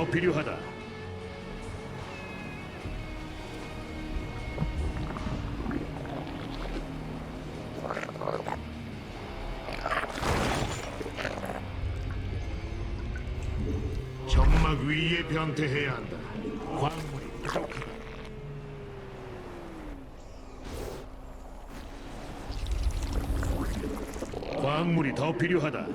더 필요하다. 점막 위에 변태해야 한다. 광물이 부족하다. 광물이 더 필요하다.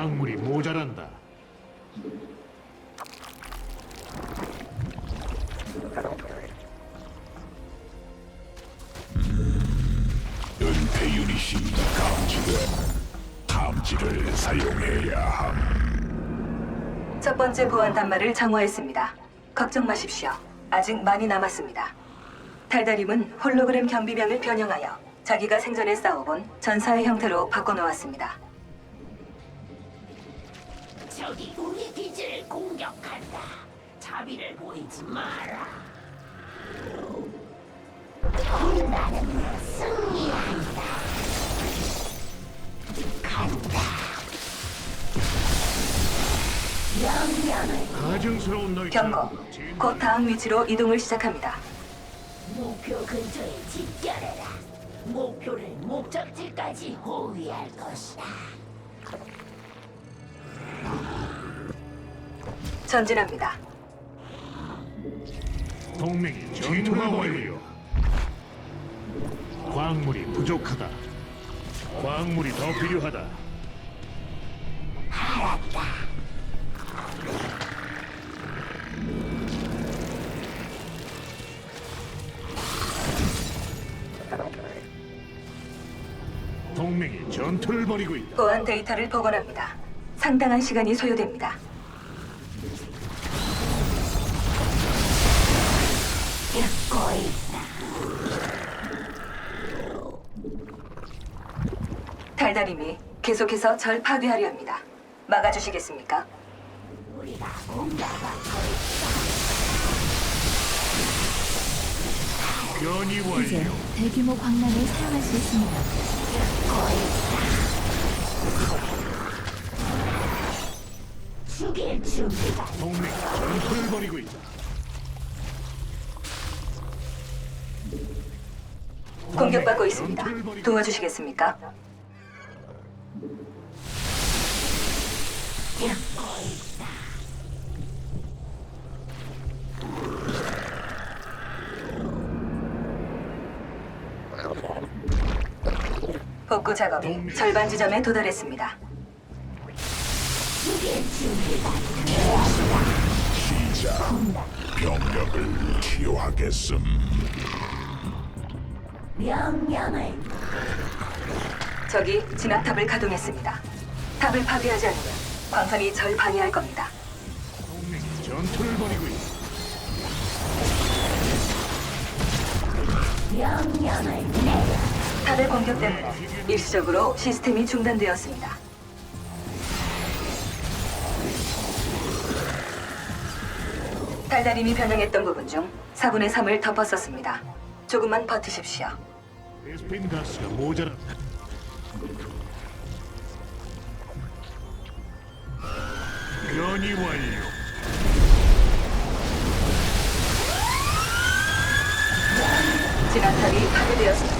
광물이 모자란다. 은폐 유닛이 감지돼 탐지를 사용해야 함. 첫 번째 보안 단말을 정화했습니다. 걱정 마십시오. 아직 많이 남았습니다. 달달임은 홀로그램 경비병을 변형하여 자기가 생전에 싸워본 전사의 형태로 바꿔놓았습니다. 적이 우리 기지를 공격한다. 자비를 보이지 마라. 나는 승리한다. 간다. 명령을 가증스러운 너희 경고. 곧 다음 위치로 이동을 시작합니다. 목표 근처에 집결해라. 목표를 목적지까지 호위할 것이다. 전진합니다. 동맹이 전투를 벌이려. 광물이 부족하다. 광물이 더 필요하다. 동맹이 전투를 벌이고 있다. 보안 데이터를 복원합니다. 상당한 시간이 소요됩니다. 달달임이 계속해서 절 파괴하려 합니다. 막아주시겠습니까? 변이 이제 완료. 대규모 광란을 사용할 수 있습니다. 죽일 준비가 동맹이 전투를 벌이고 있다. 공격받고 있습니다. 도와주시겠습니까? 복구 작업이 절반 지점에 도달했습니다. 병력을 치유하겠음. 명령을 적이 진압탑을 가동했습니다. 탑을 파괴하지 않으면 광선이 절 방해할 겁니다. 동맹이 전투를 벌이고 있다. 명령을 내려 탑의 공격 때문에 일시적으로 시스템이 중단되었습니다. 달달임이 변형했던 부분 중 4분의 3을 덮었었습니다. 조금만 버티십시오. 베스핀 가스가 모자란다. 변이 완료. 진압탑이 파괴되었습니다.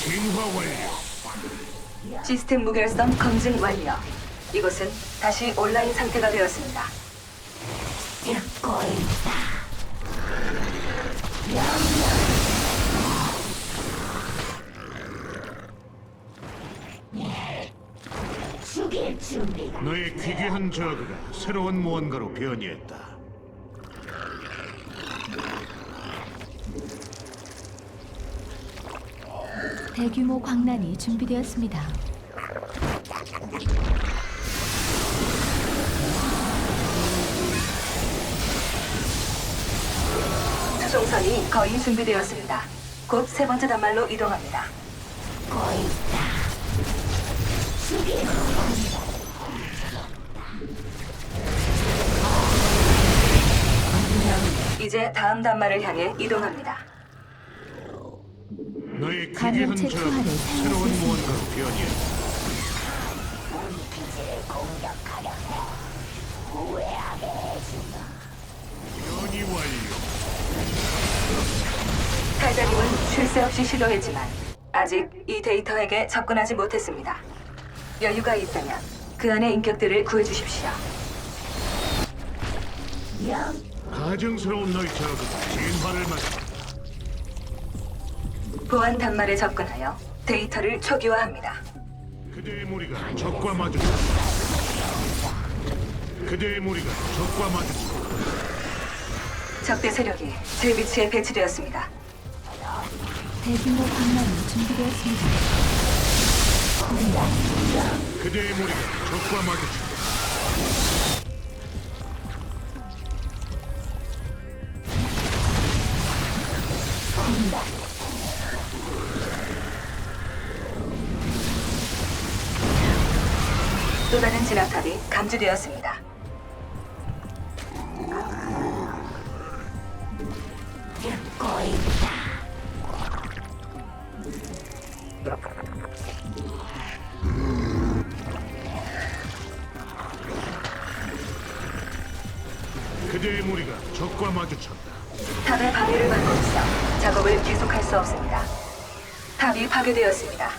진화 완료. 시스템 무결성 검증 완료. 이곳은 다시 온라인 상태가 되었습니다. 듣고 있다. 죽일 준비가 너의 귀귀한 저그가 새로운 무언가로 변이했다. 대규모 광란이 준비되었습니다. 수송선이 거의 준비되었습니다. 곧 세 번째 단말로 이동합니다. 죽일 이제 다음 단말을 향해 이동합니다. 너의 귀귀한 감염체 저그가 투하를 새로운. 무언가로 변이했다. 우리 기지를 공격하려 해. 후회하게 해주마. 변이 완료. 달달임은 쉴 새 없이 시도했지만 아직 이 데이터에게 접근하지 못했습니다. 여유가 있다면 그 안의 인격들을 구해주십시오. 영 가증스러운 너희 저그가 진화를 맞다. 보안 단말에 접근하여 데이터를 초기화합니다. 그대의 무리가 적과 마주쳤다. 그대의 무리가 적과 마주쳤다. 적대 세력이 제 위치에 배치되었습니다. 대규모 광란이 준비되었습니다. 그대의 무리가 적과 마주쳤다. 듣고 있다. 그대의 무리가 적과 마주쳤다. 탑의 방해를 받고 있어 작업을 계속할 수 없습니다. 탑이 파괴되었습니다.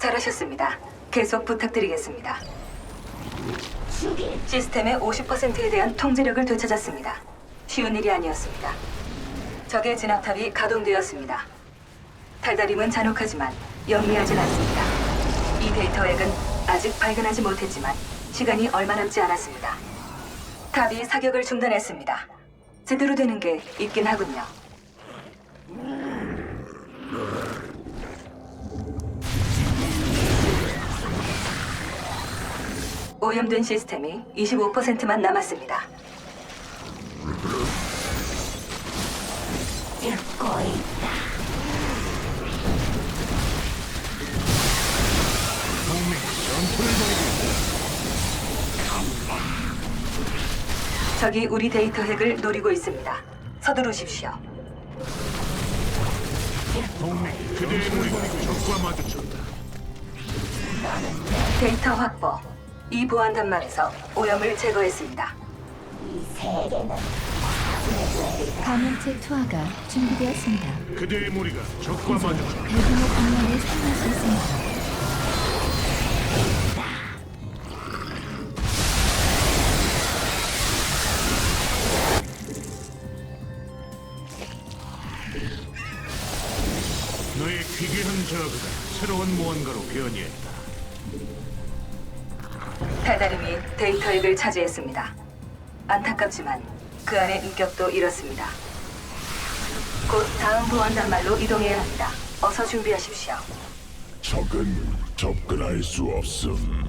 잘하셨습니다. 계속 부탁드리겠습니다. 시스템의 50%에 대한 통제력을 되찾았습니다. 쉬운 일이 아니었습니다. 적의 진압탑이 가동되었습니다. 달달임은 잔혹하지만 영리하진 않습니다. 이 데이터 액은 아직 발견하지 못했지만 시간이 얼마 남지 않았습니다. 탑이 사격을 중단했습니다. 제대로 되는 게 있긴 하군요. 오염된 시스템이 25%만 남았습니다. 듣고 있다. 동맹 전투를 벌이고 적이 우리 데이터 핵을 노리고 있습니다. 서두르십시오. 동맹 그대의 무리가 적과 마주쳤다. 데이터 확보. 이 보안 단말에서 오염을 제거했습니다. 이 세계는 감염체 투하가 준비되었습니다. 그대의 무리가 적과 마주쳤다. 대규모 사용할 수 있습니다. 너의 귀귀한 저그가 새로운 무언가로 변이 했다. 달달임이 데이터 핵을 차지했습니다. 안타깝지만 그 안의 인격도 잃었습니다. 곧 다음 보안 단말로 이동해야 합니다. 어서 준비하십시오. 적은 접근할 수 없음.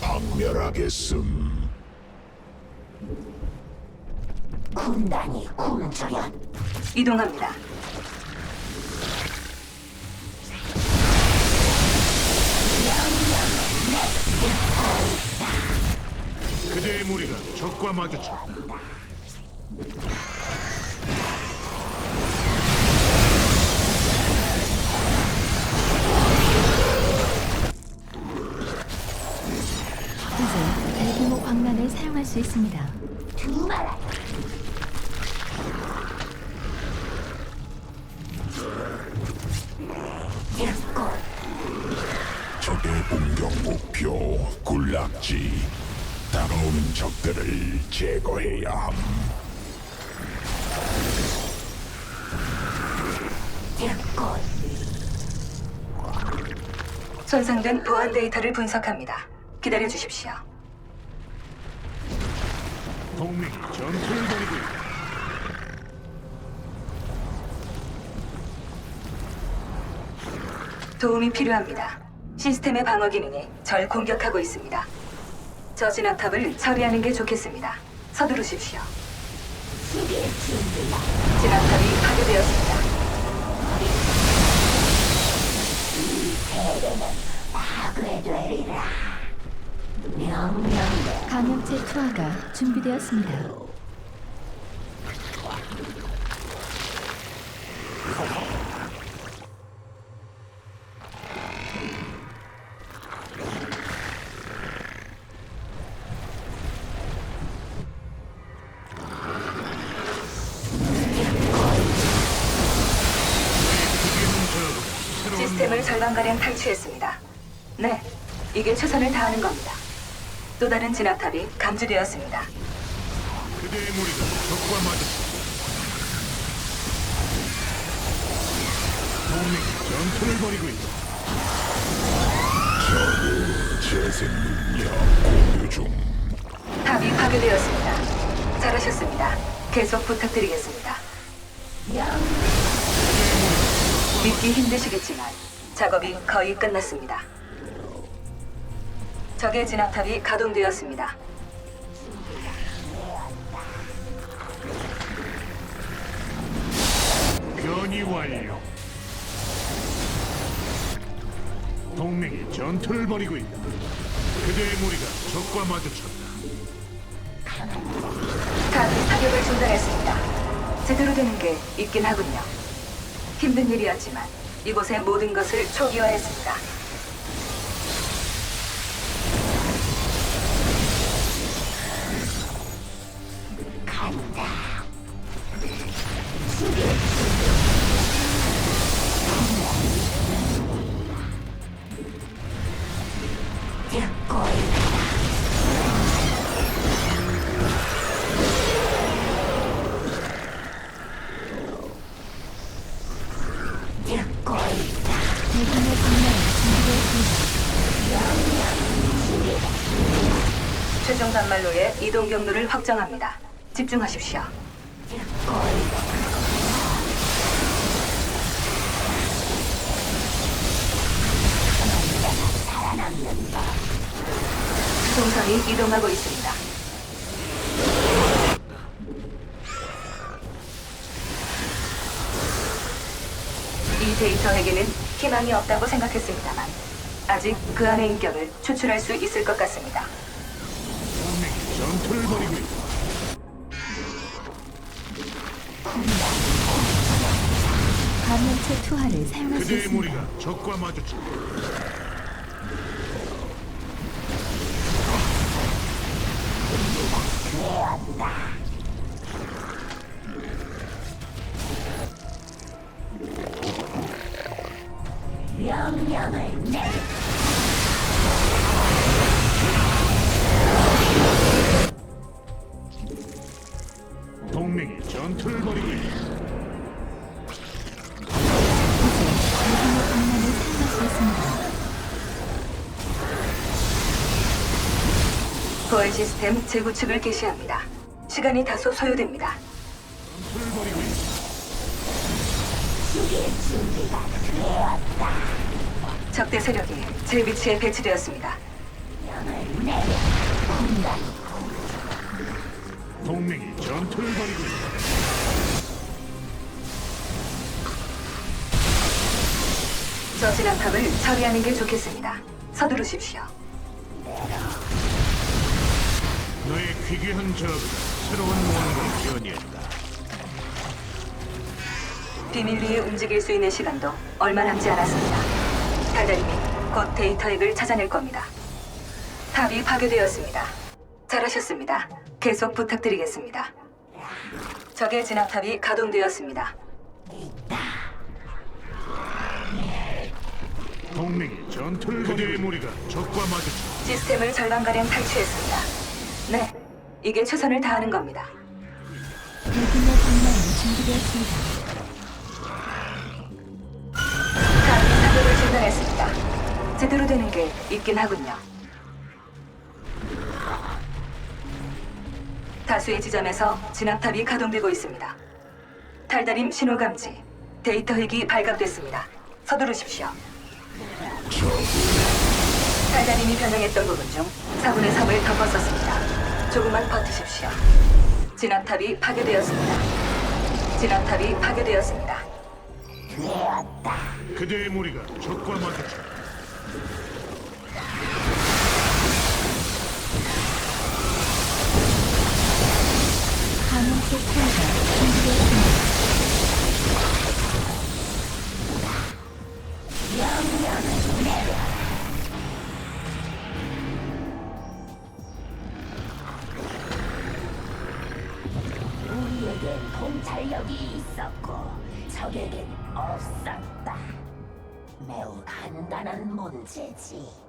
박멸하겠음. 군단이 굶주렸. 이동합니다. 그대의 무리가 적과 마주쳤다. 이제 대규모 광란을 사용할 수 있습니다. 듣고 적의 공격 목표 군락지. 다가오는 적들을 제거해야 함. 듣고 손상된 보안 데이터를 분석합니다. 기다려 주십시오. 동맹이 전투를 벌이고 있다. 도움이 필요합니다. 시스템의 방어 기능이 절 공격하고 있습니다. 저 진압탑을 처리하는 게 좋겠습니다. 서두르십시오. 진압탑이 파괴되었습니다. 감염체 투하가 준비되었습니다. 시스템을 절반가량 탈취했습니다. 네, 이게 최선을 다하는 겁니다. 또 다른 진압탑이 감지되었습니다. 그대의 무리가 적과 마주쳤다. 동맹이 전투를 벌이고 있다. 재생 능력 공유 중. 탑이 파괴되었습니다. 잘하셨습니다. 계속 부탁드리겠습니다. 믿기 힘드시겠지만 작업이 거의 끝났습니다. 적의 진압탑이 가동되었습니다. 변이 완료. 동맹이 전투를 벌이고 있다. 그대의 무리가 적과 마주쳤다. 탑이 사격을 중단했습니다. 제대로 되는 게 있긴 하군요. 힘든 일이었지만 이곳의 모든 것을 초기화했습니다. 최종 단말로의 이동 경로를 확정합니다. 집중하십시오. 동선이 이동하고 있습니다. 이 데이터에게는 희망이 없다고 생각했습니다만 아직 그 안의 인격을 추출할 수 있을 것 같습니다. 동맹이 전투를 벌이고 있다. 감염체 투하를 사용할 수 그대의 있습니다. 무리가 적과 마주쳤 명령을 내. 동맹이 전투를 벌이고 있다. 보안 시스템 재구축을 개시합니다. 시간이 다소 소요됩니다. 전투를 벌이고 있다. 시기의 준비가 되었다. 적대 세력이 제 위치에 배치되었습니다. 동맹이 전투를 벌이고 있다. 저 진압탑을 처리하는 게 좋겠습니다. 서두르십시오. 너의 귀귀한 저그가 새로운 무언가를 변이했다. 비밀리에 움직일 수 있는 시간도 얼마 남지 않았습니다. 달달님이 곧 데이터 핵을 찾아낼 겁니다. 탑이 파괴되었습니다. 잘하셨습니다. 계속 부탁드리겠습니다. 적의 진압탑이 가동되었습니다. 동맹이 전투를 그대의 무리가 적과 마주쳐 시스템을 절반가량 탈취했습니다. 네, 이게 최선을 다하는 겁니다. 대규모 방문이 준비되었습니다. 제대로 되는 게 있긴 하군요. 다수의 지점에서 진압탑이 가동되고 있습니다. 달달임 신호 감지, 데이터 핵이 발각됐습니다. 서두르십시오. 달달임이 변형했던 부분 중 4분의 3을 덮었었습니다. 조금만 버티십시오. 진압탑이 파괴되었습니다. 진압탑이 파괴되었습니다. 그대의 무리가 적과 마주쳐 감염 소스가 준비되었습니다. 명령을 내려 우리에겐 통찰력이 있었고 적에겐. 매우 간단한 문제지.